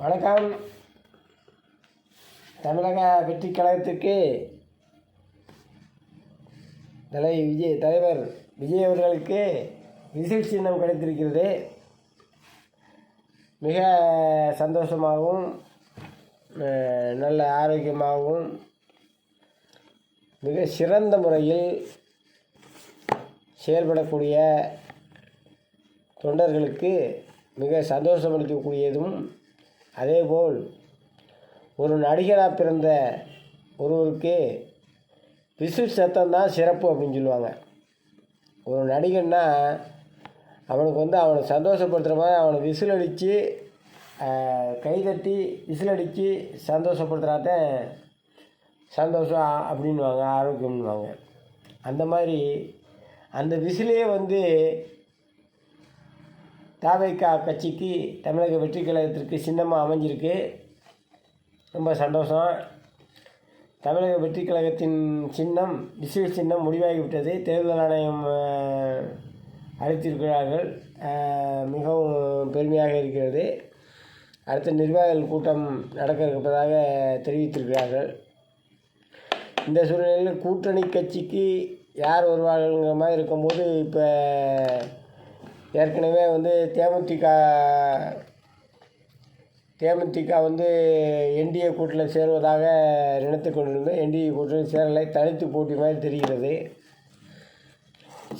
வணக்கம். தமிழக வெற்றி கழகத்திற்கு தலை விஜய் தலைவர் விஜய் அவர்களுக்கு விசில் சின்னம் கிடைத்திருக்கிறது. மிக சந்தோஷமாகவும் நல்ல ஆரோக்கியமாகவும் மிக சிறந்த முறையில் செயல்படக்கூடிய தொண்டர்களுக்கு மிக சந்தோஷம் அளிக்கக்கூடியதும் அதேபோல் ஒரு நடிகராக பிறந்த ஒருவருக்கு விசு சத்தம் தான் சிறப்பு அப்படின்னு சொல்லுவாங்க. ஒரு நடிகன்னா அவனுக்கு வந்து அவனை சந்தோஷப்படுத்துகிற மாதிரி அவனை விசில் அடித்து கைதட்டி விசில் அடித்து சந்தோஷப்படுத்துகிறாதான் சந்தோஷம் அப்படின்வாங்க ஆரோக்கியம்னுவாங்க. அந்த மாதிரி அந்த விசிலே வந்து தாவைக்கா கட்சிக்கு தமிழக வெற்றி கழகத்திற்கு சின்னமாக அமைஞ்சிருக்கு. ரொம்ப சந்தோஷம். தமிழக வெற்றி கழகத்தின் சின்னம் விசுவ சின்னம் முடிவாகிவிட்டது தேர்தல் ஆணையம் அழைத்திருக்கிறார்கள் மிகவும் பெருமையாக இருக்கிறது. அடுத்த நிர்வாகிகள் கூட்டம் நடக்க இருப்பதாக தெரிவித்திருக்கிறார்கள். இந்த சூழ்நிலையில் கூட்டணி கட்சிக்கு யார் வருவார்கள்ங்கிற மாதிரி இருக்கும்போது இப்போ ஏற்கனவே வந்து தேமுதிக தேமுதிக வந்து என்டிஏ கூட்டில் சேருவதாக நினைத்து கொண்டிருந்தோம். என்டிஏ கூட்டத்தில் சேரலை. தனித்து போட்டி மாதிரி தெரிகிறது.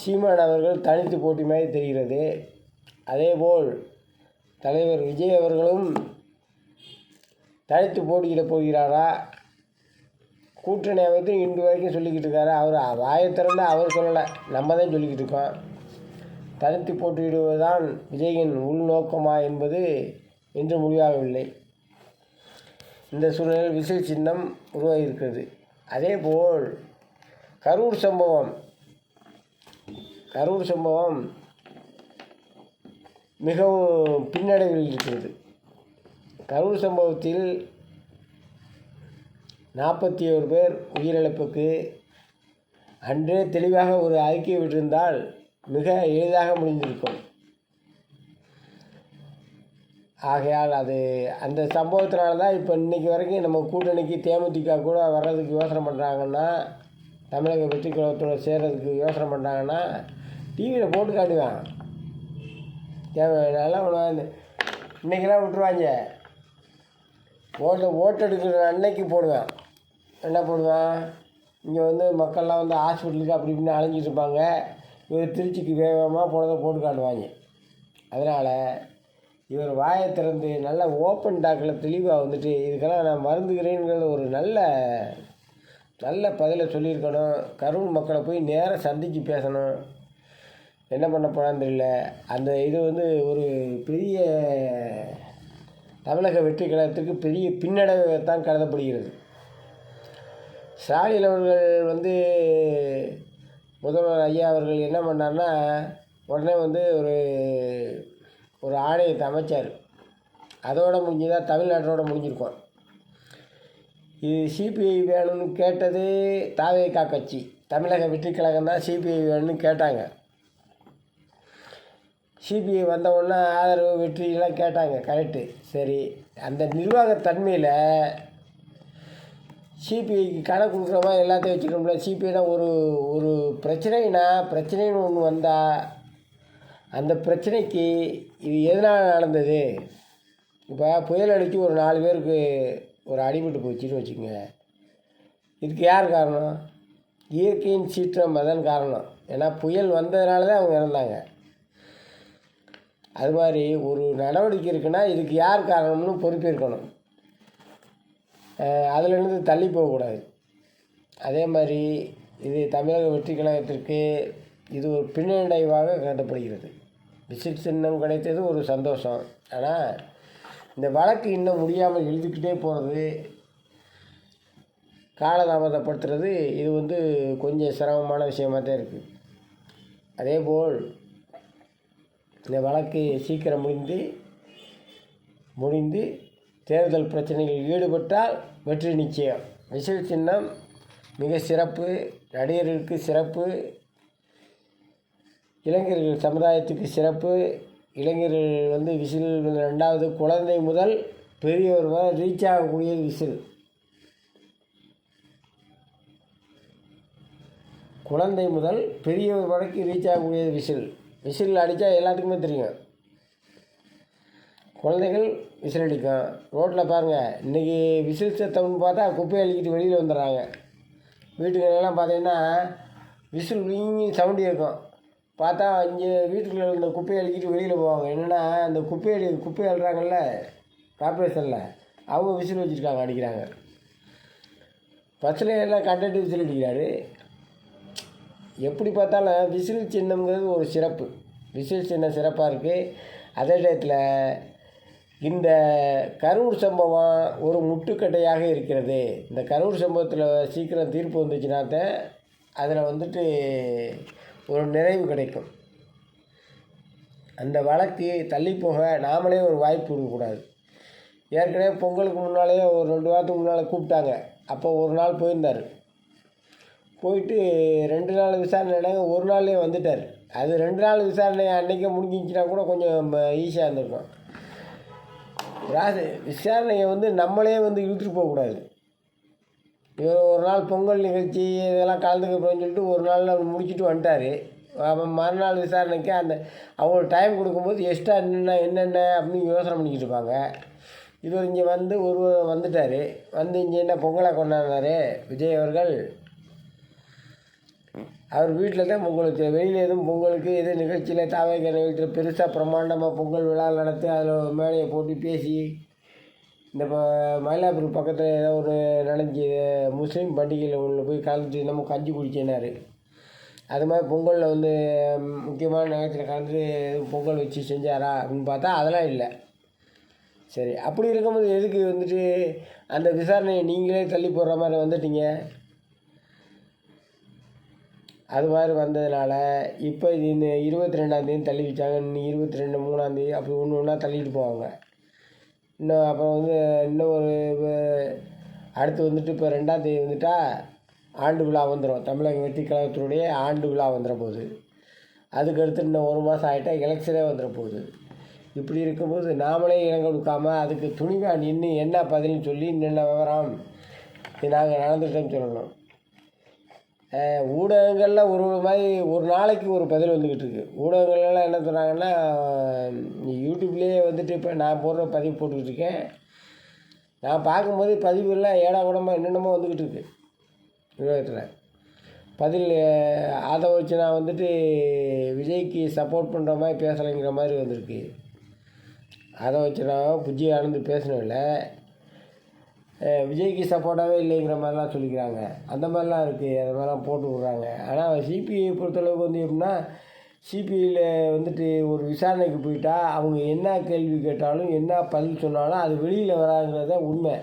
சீமான் அவர்கள் தனித்து போட்டி மாதிரி தெரிகிறது. அதேபோல் தலைவர் விஜய் அவர்களும் தனித்து போட்டியிட போகிறாரா? கூட்டணி அமைத்து இன்று வரைக்கும் சொல்லிக்கிட்டு இருக்காரு? அவர் வாயை திறந்து அவர் சொல்லலை. நம்ம தான் சொல்லிக்கிட்டு இருக்கோம். தனித்து போட்டியிடுவதுதான் விஜயின் உள்நோக்கமா என்பது இன்று முடிவாகவில்லை. இந்த சூழ்நிலையில் விசில் சின்னம் உருவாகியிருக்கிறது. அதேபோல் கரூர் சம்பவம் கரூர் சம்பவம் மிகவும் பின்னடைவில் இருக்கிறது. கரூர் சம்பவத்தில் நாற்பத்தி ஒரு பேர் உயிரிழப்புக்கு அன்றே தெளிவாக ஒரு அறிக்கை விட்டிருந்தால் மிக எளிதாக முடிந்திருக்கும். ஆகையால் அது அந்த சம்பவத்தினால தான் இப்போ இன்றைக்கி வரைக்கும் நம்ம கூட்டணிக்கு தேமுதிக கூட வர்றதுக்கு யோசனை பண்ணுறாங்கன்னா தமிழக வெற்றி குழுவத்தோடு சேர்றதுக்கு யோசனை பண்ணுறாங்கன்னா டிவியில் போட்டு காட்டுவேன். தேவையான நல்லா ஒன்று இன்றைக்கெல்லாம் விட்டுருவாங்க. ஓட்டு ஓட்டு எடுக்கிற அன்னைக்கு போடுவேன். என்ன போடுவேன்? இங்கே வந்து மக்கள்லாம் வந்து ஹாஸ்பிட்டலுக்கு அப்படி இப்படின்னு அலைஞ்சிட்டு இருப்பாங்க. இவர் திருச்சிக்கு வேகமாக போனதை போட்டு காட்டுவாங்க. அதனால் இவர் வாயை திறந்து நல்ல ஓப்பன் டாக்கில் தெளிவாக வந்துட்டு இதுக்கெல்லாம் நான் மருந்துகிறேங்கிறது ஒரு நல்ல நல்ல பதிலை சொல்லியிருக்கணும். கரூர் மக்களை போய் நேராக சந்தித்து பேசணும். என்ன பண்ண போனான்னு தெரியல. அந்த இது வந்து ஒரு பெரிய தமிழக வெற்றி கழகத்திற்கு பெரிய பின்னடைவைத்தான் கருதப்படுகிறது. ஸ்டாலின் அவர்கள் வந்து முதல்வர் ஐயா அவர்கள் என்ன பண்ணார்னா உடனே வந்து ஒரு ஒரு ஆணையத்தை அமைச்சார். அதோட முடிஞ்சதா தமிழ்நாட்டோட முடிஞ்சிருக்கோம். இது சிபிஐ வேணும்னு கேட்டது தாவேகா கட்சி. தமிழக வெற்றி கழகம் தான் சிபிஐ வேணும்னு கேட்டாங்க. சிபிஐ வந்தவுடனே ஆதரவு வெற்றியெல்லாம் கேட்டாங்க கரெக்டு சரி அந்த நிர்வாகத்தன்மையில் சிபிஐக்கு கணக்கு கொடுக்குற மாதிரி எல்லாத்தையும் வச்சுக்கணும்ல. சிபிஐ தான் ஒரு ஒரு பிரச்சனைனா பிரச்சனைன்னு ஒன்று வந்தால் அந்த பிரச்சனைக்கு இது எதனால் நடந்தது? இப்போ புயல் அடித்து ஒரு நாலு பேருக்கு ஒரு அடிபட்டு போச்சுன்னு வச்சுக்கோங்க. இதுக்கு யார் காரணம்? இயற்கையின் சீற்றம் அதான் காரணம். ஏன்னா புயல் வந்ததுனால தான் அவங்க இறந்தாங்க. அது மாதிரி ஒரு நடவடிக்கை இருக்குன்னா இதுக்கு யார் காரணம்னு பொறுப்பேற்கணும். அதிலிருந்து தள்ளி போகக்கூடாது. அதே மாதிரி இது தமிழக வெற்றி கழகத்திற்கு இது ஒரு பின்னடைவாக கருதப்படுகிறது. விசிட் சின்னம் கிடைத்தது ஒரு சந்தோஷம். ஆனால் இந்த வழக்கு இன்னும் முடியாமல் எழுதிக்கிட்டே போகிறது காலதாமதப்படுத்துறது இது வந்து கொஞ்சம் சிரமமான விஷயமாக தான் இருக்குது அதேபோல் இந்த வழக்கு சீக்கிரம் முடிந்து முடிந்து தேர்தல் பிரச்சனைகளில் ஈடுபட்டால் வெற்றி நிச்சயம். விசில் சின்னம் மிக சிறப்பு நடிகர்களுக்கு சிறப்பு இளைஞர்கள் சமுதாயத்துக்கு சிறப்பு. இளைஞர்கள் வந்து விசில் ரெண்டாவது குழந்தை முதல் பெரியவர் வரை ரீச் ஆகக்கூடிய விசில். குழந்தை முதல் பெரியவர் வரைக்கும் ரீச் ஆகக்கூடிய விசில். விசில் அடித்தா எல்லாத்துக்குமே தெரியும். குழந்தைகள் விசில் அடிக்கும். ரோட்டில் பாருங்கள் இன்றைக்கி விசில் சத்தம்னு பார்த்தா குப்பையை அழிக்கிட்டு வெளியில் வந்துடுறாங்க. வீட்டுக்கெல்லாம் பார்த்தீங்கன்னா விசில் வீங்கி சவுண்டு இருக்கும் பார்த்தா இங்கே வீட்டுக்குள்ள இந்த குப்பையை அழிக்கிட்டு வெளியில் போவாங்க. என்னென்னா அந்த குப்பையடி குப்பை அழுறாங்கல்ல கார்பரேஷனில் அவங்க விசில் வச்சுருக்காங்க அடிக்கிறாங்க. பஸ்ஸில் எல்லாம் கண்டக்டர் விசில் அடிக்கிறாரு. எப்படி பார்த்தாலும் விசில் சின்னம்ங்கிறது ஒரு சிறப்பு. விசில் சின்னம் சிறப்பாக இருக்குது அதே டயத்தில் இந்த கரூர் சம்பவம் ஒரு முட்டுக்கட்டையாக இருக்கிறது. இந்த கரூர் சம்பவத்தில் சீக்கிரம் தீர்ப்பு வந்துச்சுனாத்தான் அதில் வந்துட்டு ஒரு நிறைவு கிடைக்கும். அந்த வழக்கு தள்ளி போக நாமளே ஒரு வாய்ப்பு கொடுக்கக்கூடாது. ஏற்கனவே பொங்கலுக்கு முன்னாலேயே ஒரு ரெண்டு வாரத்துக்கு முன்னால் கூப்பிட்டாங்க. அப்போ ஒரு நாள் போயிருந்தார். போயிட்டு ரெண்டு நாள் விசாரணைனாங்க ஒரு நாள்லேயே வந்துட்டார். அது ரெண்டு நாள் விசாரணை அன்றைக்கே முடிஞ்சிச்சுன்னா கூட கொஞ்சம் ஈஸியாக இருந்திருக்கும். ராசி விசாரணையை வந்து நம்மளே வந்து இழுத்துட்டு போகக்கூடாது. இவர் ஒரு நாள் பொங்கல் நிகழ்ச்சி இதெல்லாம் கலந்துக்க சொல்லிட்டு ஒரு நாளில் அவர் முடிச்சுட்டு வந்துட்டார். அவன் மறுநாள் விசாரணைக்கு அந்த அவங்களுக்கு டைம் கொடுக்கும்போது எக்ஸ்ட்ரா என்னென்ன என்னென்ன அப்படின்னு யோசனை பண்ணிக்கிட்டு இருப்பாங்க. இவர் இங்கே வந்து ஒருவர் வந்துட்டார். வந்து இங்கே என்ன பொங்கலை கொண்டாடினார்? விஜய் அவர்கள் அவர் வீட்டில் தான் பொங்கலுக்கு வெளியில் எதுவும் பொங்கலுக்கு எதுவும் நிகழ்ச்சியில் தாவேக்க நிகழ்ச்சியில் பெருசாக பிரம்மாண்டமாக பொங்கல் விழா நடத்தி அதில் மேடையை போட்டு பேசி இந்த மயிலாப்பூர் பக்கத்தில் ஏதோ ஒரு நடந்துச்சு முஸ்லீம் பண்டிகையில் உள்ள போய் கலந்துட்டு நம்ம கஞ்சி குடிச்சினார் அது மாதிரி பொங்கலில் வந்து முக்கியமான நேரத்தில் கலந்து எதுவும் பொங்கல் வச்சு செஞ்சாரா அப்படின்னு பார்த்தா அதெல்லாம் இல்லை. சரி அப்படி இருக்கும்போது எதுக்கு வந்துட்டு அந்த விசாரணையை நீங்களே தள்ளி போடுற மாதிரி வந்துட்டீங்க? அது மாதிரி வந்ததுனால இப்போ இது இந்த இருபத்தி ரெண்டாந்தேதி தள்ளி வச்சாங்க இன்னும் இருபத்தி ரெண்டு மூணாந்தேதி அப்படி ஒன்று ஒன்றா தள்ளிட்டு போவாங்க. இன்னும் அப்புறம் வந்து இன்னும் ஒரு இப்போ அடுத்து வந்துட்டு இப்போ ரெண்டாந்தேதி வந்துட்டா ஆண்டு விழா வந்துடும் தமிழக வெற்றி கழகத்தினுடைய ஆண்டு விழா வந்துட போகுது அதுக்கு அடுத்து இன்னும் ஒரு மாதம் ஆகிட்டா எலெக்ஷனே வந்துட போகுது. இப்படி இருக்கும்போது நாமளே இடம் கொடுக்காம அதுக்கு துணிவாக நின்று என்ன பதில்னு சொல்லி இன்னென்ன விவரம் நாங்கள் நடந்துட்டோம்னு சொல்லணும். ஊடகங்களில் ஒரு மாதிரி ஒரு நாளைக்கு ஒரு பதில் வந்துக்கிட்டு இருக்குது ஊடகங்கள்லாம் என்ன சொல்கிறாங்கன்னா யூடியூப்லேயே வந்துட்டு இப்போ நான் போடுற பதிவு போட்டுக்கிட்டு இருக்கேன். நான் பார்க்கும்போது பதிவுலாம் ஏடா கூடமாக என்னென்னமோ வந்துக்கிட்டு இருக்குது விவேகத்தில் பதில் அதை வச்சு நான் வந்துட்டு விஜய்க்கு சப்போர்ட் பண்ணுற மாதிரி பேசலைங்கிற மாதிரி வந்திருக்கு. அதை வச்சு நான் புஜ்ஜி ஆனந்து பேசணும்ல விஜய்க்கு சப்போர்ட்டாகவே இல்லைங்கிற மாதிரிலாம் சொல்லிக்கிறாங்க. அந்த மாதிரிலாம் இருக்குது அந்த மாதிரிலாம் போட்டு விட்றாங்க. ஆனால் சிபிஐ பொறுத்தளவுக்கு வந்து எப்படின்னா சிபிஐயில் வந்துட்டு ஒரு விசாரணைக்கு போயிட்டா அவங்க என்ன கேள்வி கேட்டாலும் என்ன பதில் சொன்னாலும் அது வெளியில் வராங்கிறது தான் உண்மை.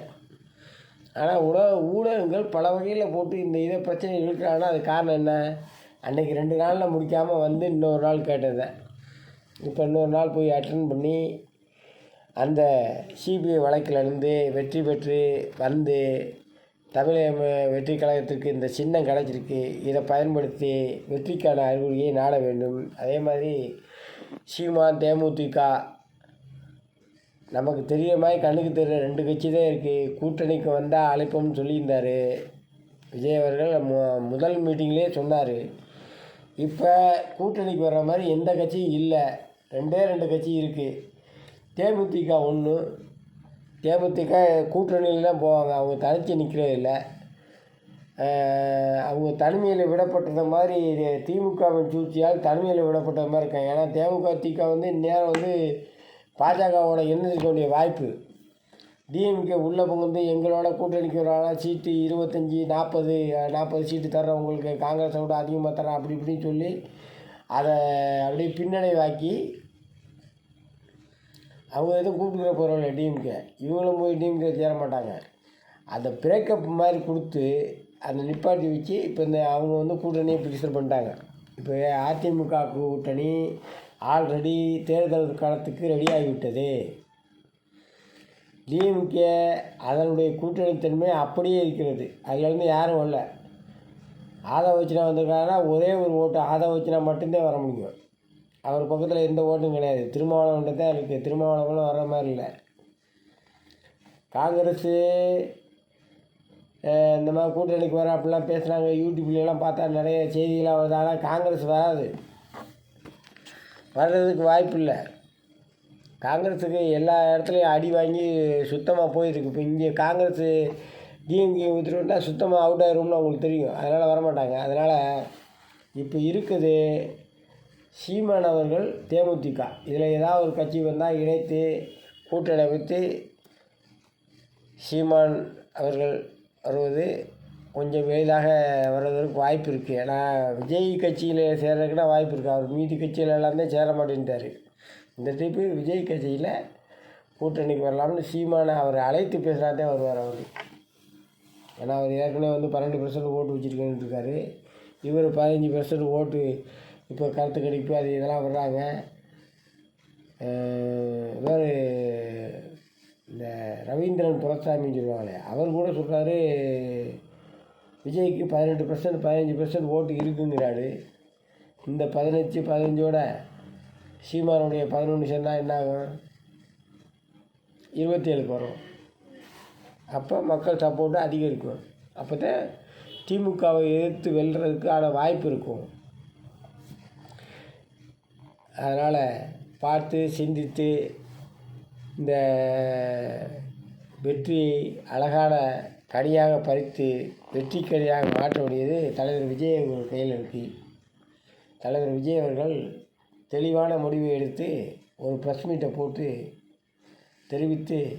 ஆனால் உலக ஊடகங்கள் பல வகையில் போட்டு இந்த இதை பிரச்சனை இழுக்கிறாங்கன்னா அது காரணம் என்ன? அன்றைக்கி ரெண்டு நாளில் முடிக்காமல் வந்து இன்னொரு நாள் கேட்டதை. இப்போ இன்னொரு நாள் போய் அட்டன் பண்ணி அந்த சிபிஐ வழக்கிலிருந்து வெற்றி பெற்று வந்து தமிழக வெற்றி கழகத்திற்கு இந்த சின்னம் கிடைச்சிருக்கு. இதை பயன்படுத்தி வெற்றிக்கான அறிகுறியை நாட வேண்டும். அதே மாதிரி சீமான் தேமுதிக நமக்கு தெரியுற மாதிரி கண்ணுக்கு தெரிகிற ரெண்டு கட்சி தான் இருக்குது கூட்டணிக்கு வந்தால் அழைப்போம்னு சொல்லியிருந்தார். விஜய் அவர்கள் மு முதல் மீட்டிங்லேயே சொன்னார். இப்போ கூட்டணிக்கு வர்ற மாதிரி எந்த கட்சியும் இல்லை. ரெண்டே ரெண்டு கட்சி இருக்குது தேமுதிக ஒன்று தேமுதிக கூட்டணியில் தான் போவாங்க. அவங்க தனித்து நிற்கிறது இல்லை. அவங்க தனிமையில் விடப்பட்டது மாதிரி திமுகவின் சூழ்ச்சியால் தனிமையில் விடப்பட்ட மாதிரி இருக்காங்க. ஏன்னா தேமுக திக வந்து இந்நேரம் வந்து பாஜகவோட இணைஞ்சிருக்க வேண்டிய வாய்ப்பு. டிஎம்கே உள்ளே புகுந்து எங்களோட கூட்டணிக்கு வராங்க சீட்டு இருபத்தஞ்சி நாற்பது நாற்பது சீட்டு தர்றேன். உங்களுக்கு காங்கிரஸை விட அதிகமாக தரேன் அப்படி இப்படின்னு சொல்லி அதை அப்படியே பின்னடைவாக்கி அவங்க எதுவும் கூப்பிட்டுக்கிற போகிறவங்க டீமுக்கு. இவங்களும் போய் டீமுக்கு சேர மாட்டாங்க அந்த பிரேக்கப் மாதிரி கொடுத்து அந்த நிப்பாட்டி வச்சு இப்போ இந்த அவங்க வந்து கூட்டணியை பிடிச்சல் பண்ணிட்டாங்க. இப்போ அதிமுக கூட்டணி ஆல்ரெடி தேர்தல் காலத்துக்கு ரெடி ஆகிவிட்டது. டிஎம்கே அதனுடைய கூட்டணித்தன்மை அப்படியே இருக்கிறது. அதுலேருந்து யாரும் வரல. ஆதவச்சினா வந்திருக்காங்கன்னா ஒரே ஒரு ஓட்டு ஆதவச்சினா மட்டும்தான் வர முடியும். அவர் பக்கத்தில் எந்த ஓட்டும் கிடையாது. திருமாவளவன்ட்டு தான் இருக்குது திருமாவளவனும் வர்ற மாதிரி இல்லை. காங்கிரஸு இந்த மாதிரி கூட்டணிக்கு வர அப்படிலாம் பேசுகிறாங்க யூடியூப்லாம் பார்த்தா நிறைய செய்திகளாக வருது. ஆனால் காங்கிரஸ் வராது. வர்றதுக்கு வாய்ப்பு இல்லை. காங்கிரஸுக்கு எல்லா இடத்துலையும் அடி வாங்கி சுத்தமாக போயிருக்கு. இப்போ இங்கே காங்கிரஸு டிஎம்கே ஊற்றிட்டு சுத்தமாக அவுட் ஆயிரும்னு அவங்களுக்கு தெரியும். அதனால் வரமாட்டாங்க. அதனால் இப்போ இருக்குது சீமான் அவர்கள் தேமுதிக. இதில் ஏதாவது ஒரு கட்சி வந்தால் இணைத்து கூட்டணி வைத்து சீமான் அவர்கள் வருவது கொஞ்சம் எளிதாக வர்றதற்கு வாய்ப்பு இருக்குது ஏன்னா விஜய் கட்சியில் சேர்றதுக்குன்னா வாய்ப்பு இருக்குது அவர் மீதி கட்சியில் எல்லாமே சேர மாட்டேன்ட்டார். இந்த டைப்பு விஜய் கட்சியில் கூட்டணிக்கு வரலாம்னு சீமானை அவர் அழைத்து பேசுகிறாதே வருவார் அவர். ஏன்னா அவர் ஏற்கனவே வந்து பன்னெண்டு பர்சன்ட் ஓட்டு வச்சுருக்கேன்னு இருக்காரு. இவர் பதினஞ்சு பர்சன்ட் ஓட்டு இப்போ கருத்து கணிப்பு அது இதெல்லாம் வர்றாங்க இவர் இந்த ரவீந்திரன் புரசாமின்னு சொல்லுவாங்களே அவர் கூட சொல்கிறாரு விஜய்க்கு பதினெட்டு பர்சன்ட் பதினஞ்சு பர்சன்ட் ஓட்டு இருக்குங்கிறாரு. இந்த பதினஞ்சு பதினஞ்சோட சீமானுடைய பதினொன்று சேர்ந்தால் என்ன ஆகும் இருபத்தேழுக்கு வரும். அப்போ மக்கள் சப்போர்ட்டு அதிகரிக்கும் அப்போ தான் திமுகவை எதிர்த்து வெல்றதுக்கான வாய்ப்பு இருக்கும். அதனால் பார்த்து சிந்தித்து இந்த வெற்றி அழகான கனியாக பறித்து வெற்றி கனியாக மாற்ற வேண்டியது தலைவர் விஜய் அவர்கள் கையில் இருக்கு. தலைவர் விஜய் அவர்கள் தெளிவான முடிவை எடுத்து ஒரு ப்ரெஸ் மீட்டை போட்டு தெரிவித்து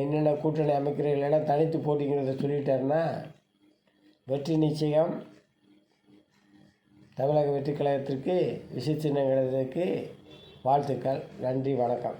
என்னென்ன கூட்டணி அமைக்கிறீர்கள் இல்லைன்னா தனித்து போட்டிங்கிறத சொல்லிட்டாருன்னா வெற்றி நிச்சயம் தமிழக வெற்றி கழகத்திற்கு விசை சின்னங்கிறதுக்கு வாழ்த்துக்கள். நன்றி வணக்கம்.